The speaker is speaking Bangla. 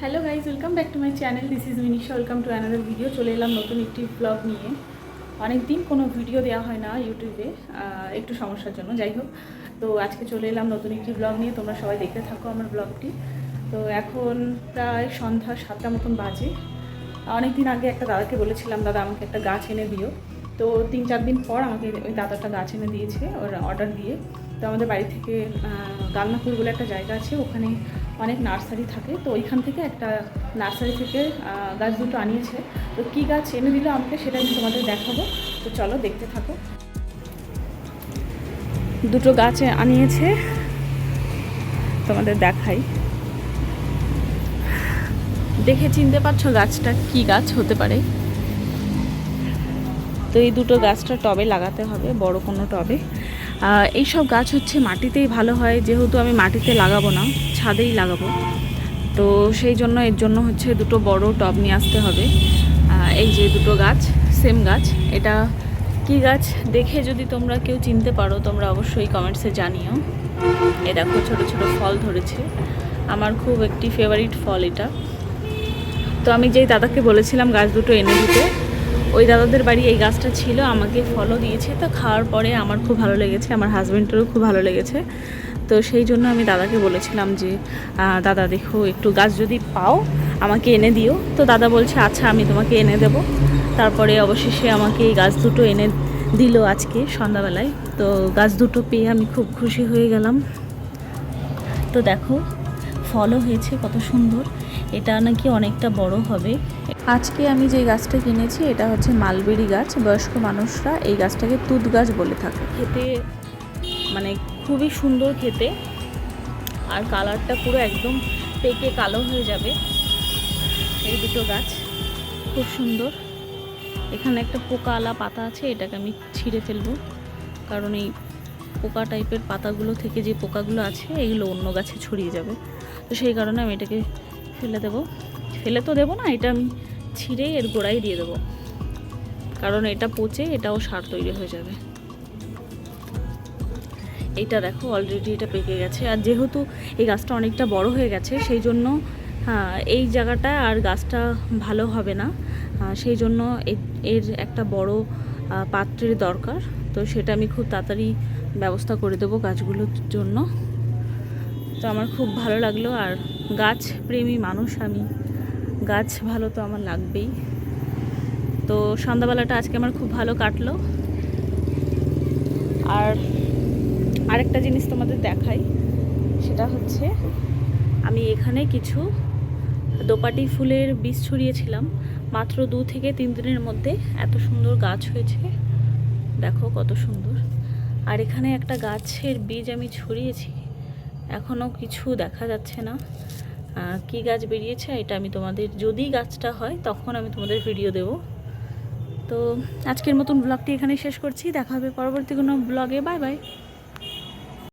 Hello guys welcome back to my channel this is Minisha welcome to another video চলে এলাম নতুন একটি ব্লগ নিয়ে। অনেক দিন কোনো ভিডিও দেওয়া হয় না ইউটিউবে একটু সমস্যার জন্য। যাই হোক তো আজকে চলে এলাম নতুন একটি ব্লগ নিয়ে। তোমরা সবাই দেখতে থাকো আমার ব্লগটি তো এখন প্রায় সন্ধ্যা সাতটা মতন বাজে। অনেক দিন আগে একটা দাদাকে বলেছিলাম দাদা আমাকে একটা গাছ এনে দিও। তো তিন চার দিন পর আমাকে ওই দাদাটা গাছ এনে দিয়েছে ওর অর্ডার দিয়ে। তো আমাদের বাড়ি থেকে আহ, গান্নাপুর বলে একটা জায়গা আছে ওখানে অনেক নার্সারি থাকে, তো ওইখান থেকে একটা নার্সারি থেকে গাছ দুটো আনিয়েছে। তো কী গাছ এনে দিল আমাকে সেটা আমি তোমাদের দেখাবো। তো চলো দেখতে থাকো। দুটো গাছ আনিয়েছে, তোমাদের দেখাই। দেখে চিনতে পারছ গাছটা কি গাছ হতে পারে? তো এই দুটো গাছটা টবে লাগাতে হবে, বড় কোনো টবে। আহ, এইসব গাছ হচ্ছে মাটিতেই ভালো হয় যেহেতু আমি মাটিতে লাগাবো না ছাদেই লাগাবো। তো সেই জন্য এর জন্য হচ্ছে দুটো বড় টব নিয়ে আসতে হবে। এই যে দুটো গাছ সেম গাছ এটা কি গাছ দেখে যদি তোমরা কেউ চিনতে পারো তোমরা অবশ্যই কমেন্টসে জানিও। এ দেখো ছোট ছোট ফল ধরেছে। আমার খুব একটি ফেভারিট ফল এটা। তো আমি যেই দাদাকে বলেছিলাম গাছ দুটো এনে দিতে ওই দাদাদের বাড়ি এই গাছটা ছিল, আমাকে ফলও দিয়েছে। তো খাওয়ার পরে আমার খুব ভালো লেগেছে, আমার হাজব্যান্ডেরও খুব ভালো লেগেছে। তো সেই জন্য আমি দাদাকে বলেছিলাম যে দাদা দেখো, একটু গাছ যদি পাও, আমাকে এনে দিও। তো দাদা বলছে আচ্ছা আমি তোমাকে এনে দেবো। তারপরে অবশেষে আমাকে এই গাছ দুটো এনে দিল আজকে সন্ধ্যাবেলায়। তো গাছ দুটো পেয়ে আমি খুব খুশি হয়ে গেলাম। তো দেখো, ফলও হয়েছে, কত সুন্দর। এটা নাকি অনেকটা বড় হবে। আজকে আমি যে গাছটা কিনেছি এটা হচ্ছে মালবেরি গাছ। বয়স্ক মানুষরা এই গাছটাকে তুত গাছ বলে থাকে। খেতে মানে খুবই সুন্দর খেতে। আর কালারটা পুরো একদম পেকে কালো হয়ে যাবে। এই দুটো গাছ খুব সুন্দর। এখানে একটা পোকা আলা পাতা আছে এটাকে আমি ছিঁড়ে ফেলব। কারণ এই পোকা টাইপের পাতাগুলো থেকে যে পোকাগুলো আছে এগুলো অন্য গাছে ছড়িয়ে যাবে। তো সেই কারণে আমি এটাকে ফেলে দেবো। ফেলে তো দেবো না এটা আমি ছিঁড়ে এর গোড়ায় দিয়ে দেবো। কারণ এটা পচে এটাও সার তৈরি হয়ে যাবে। এটা দেখো অলরেডি এটা পেকে গেছে। আর যেহেতু এই গাছটা অনেকটা বড় হয়ে গেছে সেই জন্য হ্যাঁ, এই জায়গাটা আর গাছটা ভালো হবে না। সেই জন্য এর একটা বড় পাত্রের দরকার। তো সেটা আমি খুব তাড়াতাড়ি ব্যবস্থা করে দেবো গাছগুলোর জন্য। তো আমার খুব ভালো লাগল। আর গাছ প্রেমী মানুষ আমি। গাছ ভালো তো আমার লাগবেই। তো সন্ধ্যাবেলাটা আজকে আমার খুব ভালো কাটলো। আর আরেকটা জিনিস তোমাদের দেখাই, সেটা হচ্ছে আমি এখানে কিছু দোপাটি ফুলের বীজ ছড়িয়েছিলাম। মাত্র দু থেকে তিন দিনের মধ্যে এত সুন্দর গাছ হয়েছে। দেখো কত সুন্দর। আর এখানে একটা গাছের বীজ আমি ছড়িয়েছি। এখনও কিছু দেখা যাচ্ছে না। কি গাছ বেরিয়েছে এটা আমি তোমাদের, যদি গাছটা হয় তখন আমি তোমাদের ভিডিও দেব। তো আজকের মতন ব্লগটি এখানে শেষ করছি। দেখা হবে পরবর্তী কোনো ব্লগে বাই বাই